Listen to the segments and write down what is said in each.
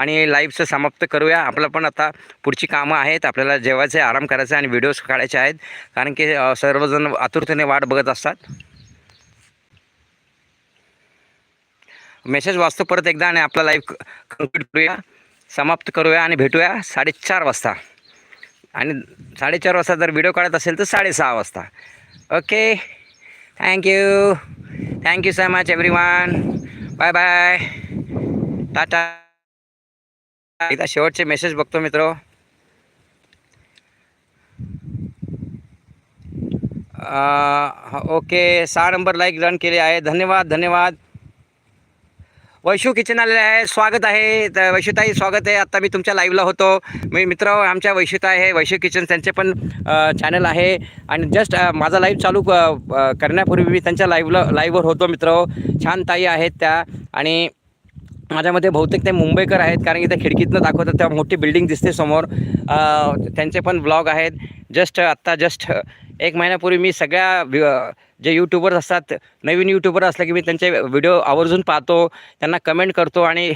आणि लाईव्हचं समाप्त करूया. आपलं पण आता पुढची कामं आहेत. आपल्याला जेवायचे आराम करायचे आणि व्हिडिओज काढायचे आहेत. कारण की सर्वजण आतुरतेने वाट बघत असतात. मेसेज वाचतो परत एकदा आणि आपला लाईव्ह कंप्लीट करूया. समाप्त करूया आणि भेटूया साडेचार वाजता. आणि साडेचार वाजता जर व्हिडिओ काढत असेल तर साडेसहा वाजता. Okay thank you thank you so much everyone bye bye tata एकदा शेवटचे मेसेज बघतो मित्र. ओके सहा नंबर लाईक रन केले आहे. धन्यवाद धन्यवाद. वैशू किचन आलेले आहे. स्वागत आहे. तर स्वागत आहे. आत्ता मी तुमच्या लाईव्हला होतो. मी मित्र आमच्या वैशुता आहे. वैशू किचन त्यांचे पण चॅनल आहे. आणि जस्ट माझा लाईव्ह चालू करण्यापूर्वी मी त्यांच्या लाईव्हला लाईव्हवर होतो मित्र. छान ताई आहेत त्या. आणि माझ्यामध्ये बहुतेक ते मुंबईकर आहेत कारण की त्या खिडकीतनं दाखवतात तेव्हा मोठी बिल्डिंग दिसते समोर. त्यांचे पण ब्लॉग आहेत. जस्ट आत्ता जस्ट एक महिन्यापूर्वी मी सगळ्या जे यूट्यूबर्स असतात नवीन यूट्यूबर असले की मी त्यांचे व्हिडिओ आवर्जून पाहतो त्यांना कमेंट करतो आणि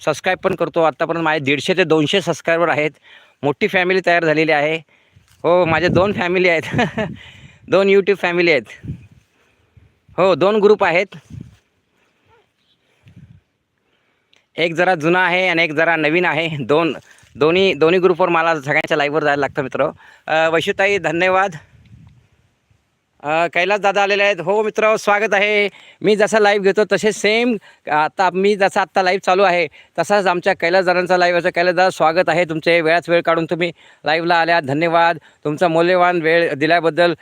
सबस्क्राईब पण करतो. आत्तापर्यंत माझे दीडशे ते दोनशे सबस्क्रायबर आहेत. मोठी फॅमिली तयार झालेली आहे. हो माझे दोन फॅमिली आहेत. दोन यूट्यूब फॅमिली आहेत. हो दोन ग्रुप आहेत. एक जरा जुना आहे आणि एक जरा नवीन आहे. दोन दोन्ही दोन्ही ग्रुपवर मला सगळ्यांच्या लाईव्हवर जायला लागतं मित्र. वैशुताई धन्यवाद. कैलास दादा आलेले आहेत. हो मित्र स्वागत आहे. मी जसा लाईव्ह घेतो तसे सेम आता मी जसा आत्ता लाईव्ह चालू आहे तसाच आमच्या कैलास दादांचा लाईव्ह असं कैलास दादा स्वागत आहे तुमचे. वेळाच वेळ काढून तुम्ही लाईव्हला आल्या. धन्यवाद. तुमचा मौल्यवान वेळ दिल्याबद्दल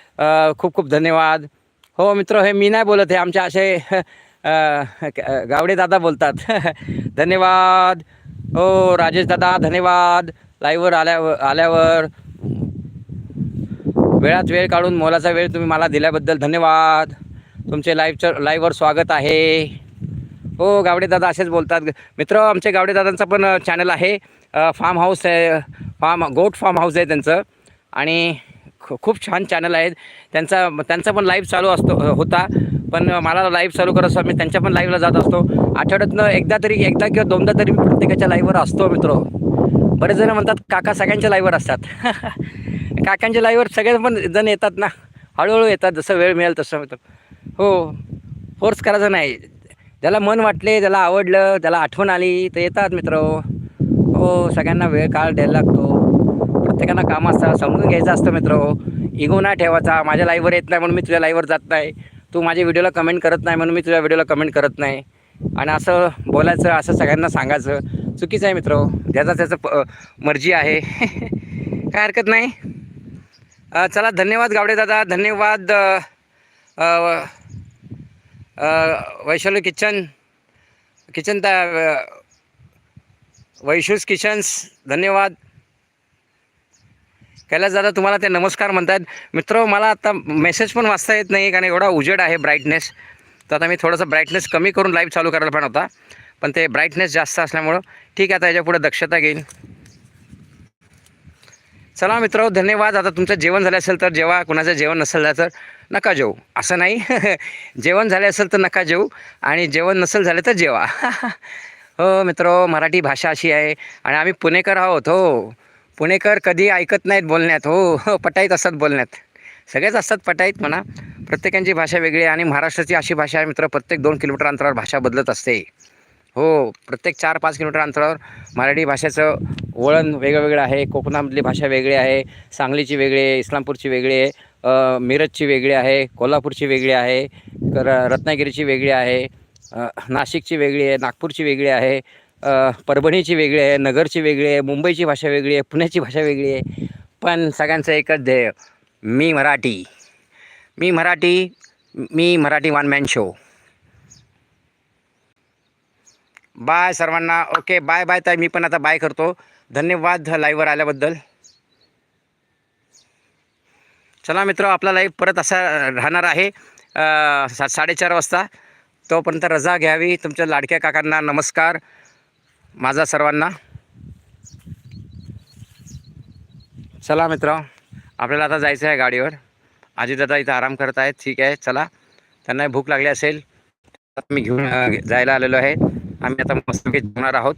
खूप खूप धन्यवाद. हो मित्र हे मी नाही बोलत हे आमच्या असे गावडे दादा बोलतात. धन्यवाद. हो राजेश दादा धन्यवाद. लाईव्हवर आल्यावर आल्यावर. वेळात वेळ काढून मोलाचा वेळ तुम्ही मला दिल्याबद्दल धन्यवाद. तुमचे लाईव्हचं लाईव्हवर स्वागत आहे. हो गावडे दादा असेच बोलतात. मित्र आमचे गावडे दादांचा पण चॅनल आहे. फार्म हाऊस आहे. फार्म गोट फार्म हाऊस आहे त्यांचं. आणि खूप छान चॅनल आहेत. त्यांचा त्यांचा पण लाईव्ह चालू असतो होता. पण मला लाईव्ह चालू करत असतो मी त्यांच्या पण लाईव्हला जात असतो. आठवड्यातनं एकदा तरी एकदा किंवा दोनदा तरी मी प्रत्येकाच्या लाईव्हवर असतो मित्र. बरेच जण म्हणतात काका सगळ्यांच्या लाईव्हवर असतात. काकांच्या लाईव्हवर सगळे पण जण येतात ना. हळूहळू येतात जसं वेळ मिळेल तसं मित्र हो फोर्स करायचं नाही. ज्याला मन वाटले ज्याला आवडलं त्याला आठवण आली तर येतात मित्र. हो सगळ्यांना वेळ काळ द्यायला लागतो. प्रत्येकांना काम असतं समजून घ्यायचं असतं मित्र. इगो नाही ठेवायचा. माझ्या लाईव्हवर येत नाही म्हणून मी तुझ्या लाईव्हवर जात नाही. तू माझ्या व्हिडिओला कमेंट करत नाही म्हणून मी तुझ्या व्हिडिओला कमेंट करत नाही. आणि असं बोलायचं असं सगळ्यांना सांगायचं. चुकीचं आहे मित्र. ज्याचा त्याचं प मर्जी आहे. काय हरकत नाही. चला धन्यवाद गावडे दादा. धन्यवाद वैशाली किचन. किचन दा वैशूस किचन्स. धन्यवाद. कैलास दादा तुम्हाला ते नमस्कार म्हणतात मित्र मला आता मेसेज पण वाचता येत नाही कारण एवढा उजेड आहे ब्राईटनेस तर आता मी थोडंसं ब्राईटनेस कमी करून लाईव्ह चालू करायला पण होता. पण ते ब्राईटनेस जास्त असल्यामुळं ठीक आहे आता याच्यापुढे दक्षता घेईन. चला मित्र धन्यवाद. आता तुमचं जेवण झालं असेल तर जेव्हा कुणाचं जेवण नसेल झालं तर नका जेवू. असं नाही. जेवण झाले असेल तर नका जेवू आणि जेवण नसेल झालं तर जेवा. हो मित्र मराठी भाषा अशी आहे आणि आम्ही पुणेकर आहोत हो. पुणेकर कधी ऐकत नाहीत बोलण्यात. हो हो पटाईत असतात बोलण्यात. सगळेच असतात पटाईत म्हणा. प्रत्येकांची भाषा वेगळी आहे आणि महाराष्ट्राची अशी भाषा आहे मित्र प्रत्येक दोन किलोमीटर अंतरावर भाषा बदलत असते. हो प्रत्येक चार पाच किलोमीटर अंतरावर मराठी भाषेचं वळण वेगळं वेगळं आहे. कोकणामधली भाषा वेगळी आहे. सांगलीची वेगळी आहे. इस्लामपूरची वेगळी आहे. मिरजची वेगळी आहे. कोल्हापूरची वेगळी आहे. रत्नागिरीची वेगळी आहे. नाशिकची वेगळी आहे. नागपूरची वेगळी आहे. परभणीची वेगळी आहे नगरची वेगळी आहे मुंबईची भाषा वेगळी आहे पुण्याची भाषा वेगळी आहे. पण सगळ्यांचं एकच ध्येय मी मराठी. मी मराठी मी Marathi one man show bye सर्वांना. ओके बाय बाय ताई. मी पण आता बाय करतो. धन्यवाद लाईव्हवर आल्याबद्दल. चला मित्र आपला लाईव्ह परत असा राहणार आहे. सा साडेचार वाजता. तोपर्यंत रजा घ्यावी. तुमच्या लाडक्या काकांना नमस्कार. माझा सर्वांना. चला मित्र आपल्याला आता जायचं आहे गाडीवर. आजीदादा इथं आराम करत आहेत. ठीक आहे चला. त्यांनाही भूक लागली असेल मी घेऊन जायला आलेलो आहे. आम्ही आता मस्तपैकी जेवणार आहोत.